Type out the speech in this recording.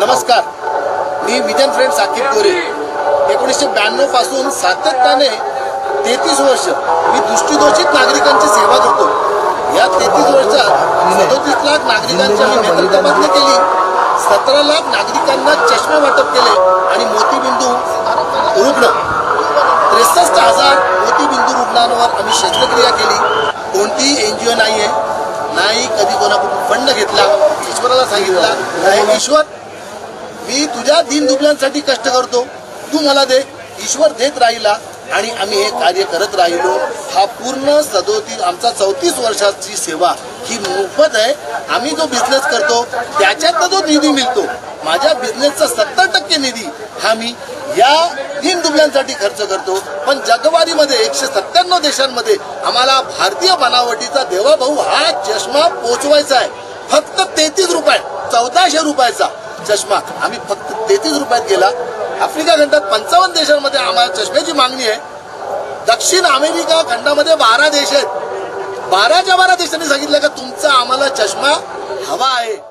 नमस्कार. मी vision friend Saqib Kore एकोणीसशे ब्याण्णवपासून सातत्याने तेहतीस वर्ष मी दृष्टीदोषित नागरिकांची सेवा करतो. या तेहतीस वर्षात सदोतीस लाख नागरिकांची मी नेत्रतपासणी केली. सतरा लाख नागरिकांना चष्मे वाटप केले आणि मोतीबिंदू रुग्ण. त्रेसष्ट हजार मोतीबिंदू रुग्णांवर आम्ही शस्त्रक्रिया केली. कोणतीही एन जी ओ नाही आहे नाही कधी कोणाकडून फंड घेतला. ईश्वराला सांगितला. नाही ईश्वर मी तुझ्या दिन दुबल्यांसाठी कष्ट करतो. तू मला दे. ईश्वर देत राहिला आणि आम्ही हे कार्य करत राहिलो. हा पूर्ण सदोतीस आमचा चौतीस वर्षाची सेवा ही मोफत आहे. आम्ही जो बिझनेस करतो त्याच्यातनं जो निधी मिळतो माझ्या बिझनेसचा सत्तर टक्के निधी हा मी या तीन दुबल्यांसाठी खर्च करतो. पण जगवारीमध्ये एकशे सत्त्याण्णव देशांमध्ये आम्हाला भारतीय बनावटीचा देवाभाऊ हा चष्मा पोचवायचा आहे. फक्त तेहतीस रुपये चौदाशे रुपयाचा. चष्मा. आम्ही फक्त तेहतीस रुपयात गेला. आफ्रिका खंडात पंचावन्न देशांमध्ये आम्हाला चष्म्याची मागणी आहे. दक्षिण अमेरिका खंडामध्ये बारा देश आहेत. बाराच्या बारा देशांनी सांगितलं का तुमचा आम्हाला चष्मा हवा आहे.